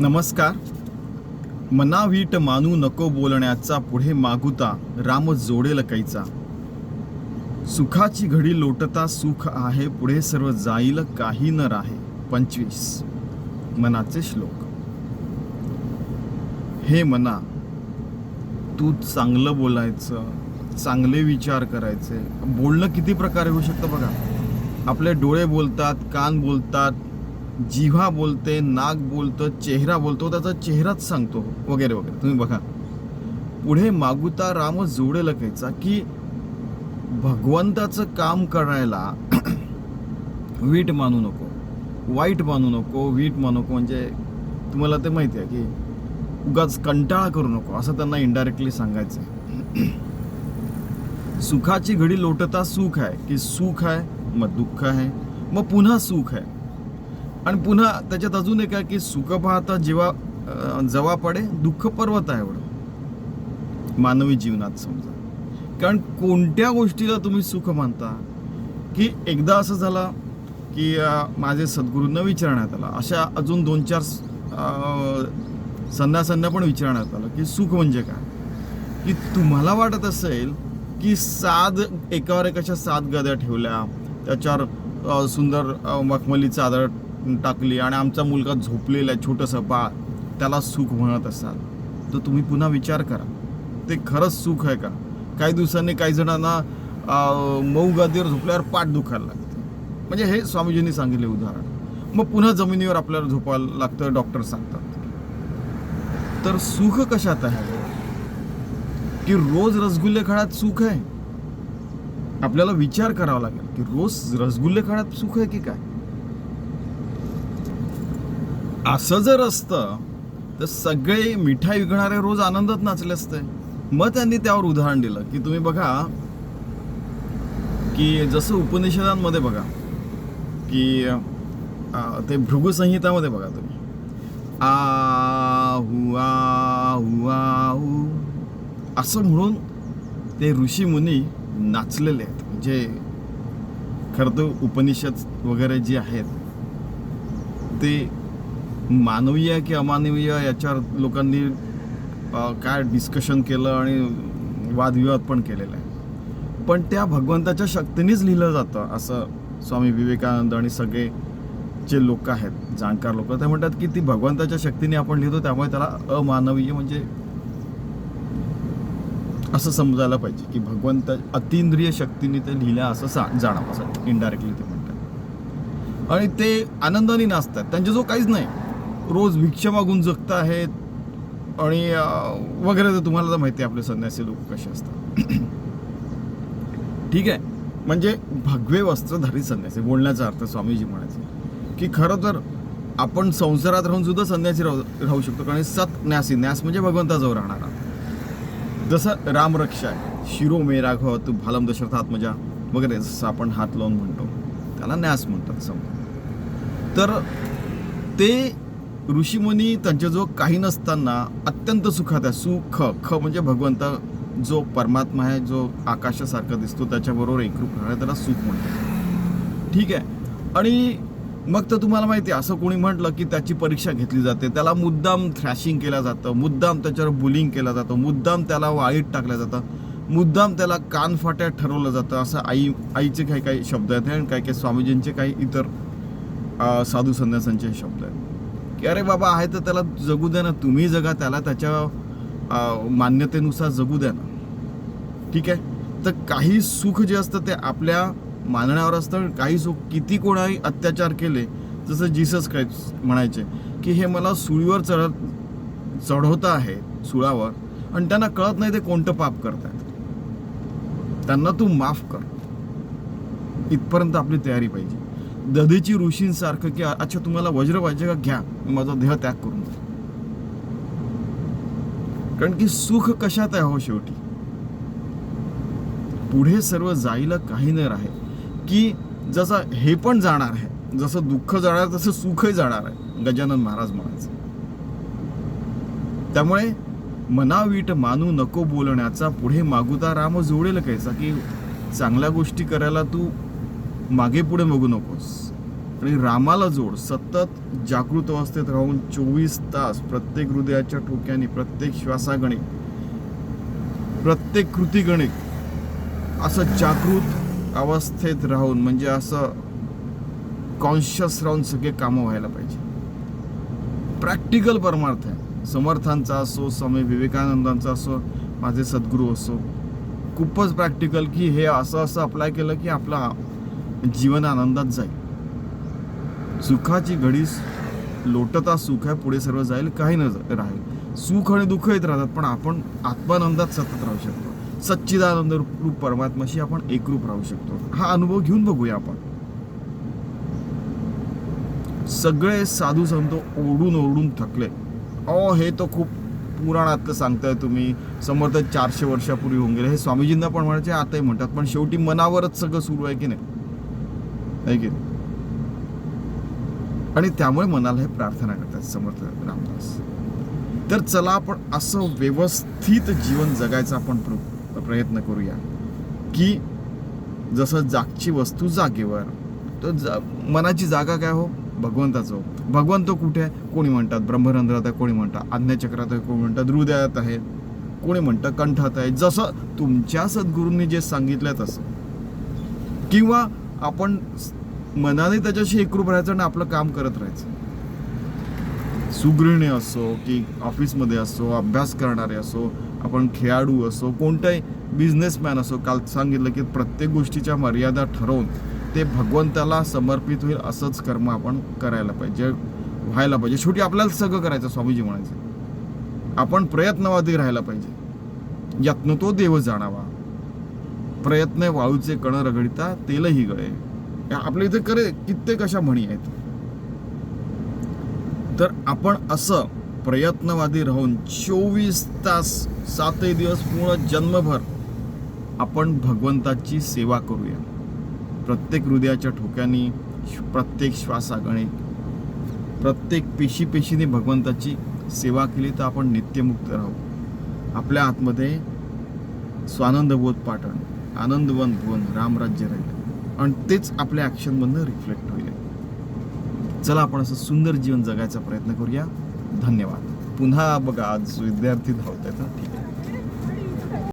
नमस्कार. मना वीट मानू नको बोलण्याचा पुढे मागुता राम जोडेल कैचा. सुखाची घडी लोटता सुख आहे पुढे सर्व जाईल काही न राहे. पंचवीस. मनाचे श्लोक. हे मना तू चांगलं बोलायचं चांगले विचार करायचे. बोलणं किती प्रकारे होऊ शकतं बघा. आपले डोळे बोलतात कान बोलतात जिव्हा बोलते नाक बोलतं चेहरा बोलतो त्याचा चेहराच सांगतो वगैरे वगैरे. तुम्ही बघा. पुढे मागुता राम जोडे लखायचा की भगवंताचं काम करायला वीट मानू नको. वाईट मानू नको वीट मानू नको. म्हणजे तुम्हाला ते माहिती आहे की उगाच कंटाळा करू नको असं त्यांना इनडायरेक्टली सांगायचं आहे. सुखाची घडी लोटता सुख आहे की सुख आहे मग दुःख आहे मग पुन्हा सुख आहे. आणि पुन्हा त्याच्यात अजून एक आहे की सुख पाहता जेव्हा जवा पडे दुःख पर्वत आहे एवढं. मानवी जीवनात समजा. कारण कोणत्या गोष्टीला तुम्ही सुख मानता? की एकदा असं झालं की माझे सद्गुरूंना विचारण्यात आलं. अशा अजून दोन चार अं, संन्यासांना पण विचारण्यात आलं की सुख म्हणजे काय? की तुम्हाला वाटत असेल की साध एकावर एकाच्या सात गद्या ठेवल्या त्याच्यावर सुंदर मखमली चादर टाकली आणि आमचा मुलगा झोपलेला आहे छोटंसं बाळ त्याला सुख म्हणत असाल. तर तुम्ही पुन्हा विचार करा. ते खरंच सुख आहे का? काही दिवसांनी काही जणांना मऊ गादीवर झोपल्यावर पाठ दुखायला लागते. म्हणजे हे स्वामीजींनी सांगितले उदाहरण. मग पुन्हा जमिनीवर आपल्याला झोपायला लागतं डॉक्टर सांगतात. तर सुख कशात आहे? की रोज रसगुल्ले खाण्यात सुख आहे? आपल्याला विचार करावा लागेल की रोज रसगुल्ले खाण्यात सुख आहे की काय? असं जर असतं तर सगळे मिठाई विकणारे रोज आनंदात नाचले असते. मग त्यांनी त्यावर उदाहरण दिलं की तुम्ही बघा की जसं उपनिषदांमध्ये बघा की ते भृगुसंहितामध्ये बघा तुम्ही. आहू आहू आहू. असं म्हणून ते ऋषी मुनी नाचलेले आहेत. म्हणजे खरं तर उपनिषद वगैरे जे आहेत ते मानवीय की अमानवीय याच्यावर लोकांनी काय डिस्कशन केलं आणि वादविवाद पण केलेला आहे. पण त्या भगवंताच्या शक्तीनेच लिहिलं जातं असं स्वामी विवेकानंद आणि सगळे जे लोक आहेत जाणकार लोक ते म्हणतात की ती भगवंताच्या शक्तीने आपण लिहितो त्यामुळे त्याला अमानवीय म्हणजे असं समजायला पाहिजे की भगवंत अतिंद्रिय शक्तीने ते लिहिल्या असं सा जाणावं असं इनडायरेक्टली ते म्हणतात. आणि ते आनंदाने नाचतात. त्यांच्या जो काहीच नाही. रोज भिक्षा मागून जगत आहेत आणि वगैरे तर तुम्हाला तर माहिती आहे आपले संन्यासी लोक कसे असतात. ठीक आहे. म्हणजे भगवे वस्त्रधारी संन्यासी बोलण्याचा अर्थ स्वामीजी म्हणायचे. की खरं तर आपण संसारात राहून सुद्धा संन्यासी राहू राहू शकतो कारण सत न्यासी न्यास म्हणजे भगवंताजवळ राहणारा. जसं रामरक्षा आहे शिरो मे राघव तू भालम दशरथात्मजा वगैरे जसं आपण हात लावून म्हणतो त्याला न्यास म्हणतात समजा. तर ते ऋषीमुनी त्यांच्याजवळ काही नसताना अत्यंत सुखात आहे. सुख ख म्हणजे भगवंत. जो परमात्मा आहे जो आकाशासारखा दिसतो त्याच्याबरोबर एकरूप राहणं त्याला सुख म्हणतात. ठीक आहे. आणि मग तर तुम्हाला माहिती आहे असं कोणी म्हटलं की त्याची परीक्षा घेतली जाते. त्याला मुद्दाम थ्रॅशिंग केलं जातं मुद्दाम त्याच्यावर बुलिंग केलं जातं मुद्दाम त्याला वाळीत टाकलं जातं मुद्दाम त्याला कानफाट्यात ठरवलं जातं. असं आई आईचे काही काही शब्द आहेत आणि काही काही स्वामीजींचे काही इतर साधू संन्यासांचे शब्द आहेत. की अरे बाबा आहे तर त्याला जगू द्या ना तुम्ही जगा त्याला त्याच्या मान्यतेनुसार जगू द्या ना. ठीक आहे? तर काही सुख जे असतं ते आपल्या मानण्यावर असतं. काही सुख किती कोणाही अत्याचार केले जसं जीसस क्राईस्ट म्हणायचे की हे मला सुळीवर चढत चढवता आहे सुळावर आणि त्यांना कळत नाही ते कोणतं पाप करतायत. त्यांना तू माफ कर. इथपर्यंत आपली तयारी पाहिजे. दधीची ऋषींसारखं की अच्छा तुम्हाला वज्र पाहिजे का घ्या मी माझा देह त्याग करून कारण की सुख कशात आहे हो शेवटी? पुढे सर्व जायला काही न राहे की जसं हे पण जाणार आहे जसं दुःख जाणार तसं सुखही जाणार आहे गजानन महाराज म्हणायचं. त्यामुळे मनावीट मानू नको बोलण्याचा पुढे मागुता राम जोडेल कैसा की चांगल्या गोष्टी करायला तू मागे पुढे बघू नकोस. आणि रामाला जोड सतत जागृत अवस्थेत राहून चोवीस तास प्रत्येक हृदयाच्या ठोक्याने प्रत्येक श्वासागणे प्रत्येक कृतीगणे असं जागृत अवस्थेत राहून म्हणजे असं कॉन्शियस राहून सगळे कामं व्हायला पाहिजे. प्रॅक्टिकल परमार्थ आहे. समर्थांचा असो स्वामी विवेकानंदांचा असो माझे सद्गुरू असो खूपच प्रॅक्टिकल की हे असं असं अप्लाय केलं की आपला जीवन आनंदात जाईल. सुखाची घडी लोटता सुख आहे पुढे सर्व जाईल काही न राहील. सुख आणि दुःख येत राहतात पण आपण आत्मानंदात सतत राहू शकतो. सच्चिदानंद रूप परमात्माशी आपण एकरूप राहू शकतो. हा अनुभव घेऊन बघूया आपण. सगळे साधू संत ओढून ओढून थकले. अहो हे तो खूप पुराणातलं सांगताय तुम्ही. समर्थ चारशे वर्षापूर्वी होऊन गेले. हे स्वामीजींना पण म्हणायचे आताही म्हणतात पण शेवटी मनावरच सगळं सुरू आहे की नाही? आहे की आणि त्यामुळे मनाला हे प्रार्थना करतात समर्थ रामदास. तर चला आपण असं व्यवस्थित जीवन जगायचा आपण प्र- प्रयत्न करूया की जसं जागची वस्तू जागेवर तर जा मनाची जागा काय हो? भगवंताचं हो. भगवंत कुठे आहे? कोणी म्हणतात ब्रह्मरंध्रात आहे कोणी म्हणतात आज्ञाचक्रात आहे कोणी म्हणतात हृदयात आहे कोणी म्हणतं कंठात आहे. जसं तुमच्या सद्गुरूंनी जे सांगितलं तसं. किंवा आपण मनाने त्याच्याशी एकरूप राहायचं आणि आपलं काम करत राहायचं. सुगृहिणी असो की ऑफिसमध्ये असो अभ्यास करणारे असो आपण खेळाडू असो कोणताही बिझनेसमॅन असो काल सांगितलं की प्रत्येक गोष्टीच्या मर्यादा ठरवून ते भगवंताला समर्पित होईल असंच कर्म आपण करायला पाहिजे व्हायला पाहिजे. शेवटी आपल्याला सगळं करायचं स्वामीजी म्हणायचं. आपण प्रयत्नवादी राहायला पाहिजे. यत्न तो देव जाणावा. प्रयत्न वाळूचे कण रगडिता तेलही गळे. आपल्या इथे करे कित्येक अशा म्हणी आहेत. तर आपण असं प्रयत्नवादी राहून चोवीस तास सातही दिवस पूर्ण जन्मभर आपण भगवंताची सेवा करूया. प्रत्येक हृदयाच्या ठोक्यानी प्रत्येक श्वासागणे प्रत्येक पेशी पेशीने भगवंताची सेवा केली तर आपण नित्यमुक्त राहू. आपल्या आतमध्ये स्वानंदबोध पाठण. आनंदवन भुवन रामराज्य राहील आणि तेच आपल्या ॲक्शनमधनं रिफ्लेक्ट होईल. चला आपण असं सुंदर जीवन जगायचा प्रयत्न करूया. धन्यवाद. पुन्हा बघा आज विद्यार्थी धावत आहेत ठीक आहे.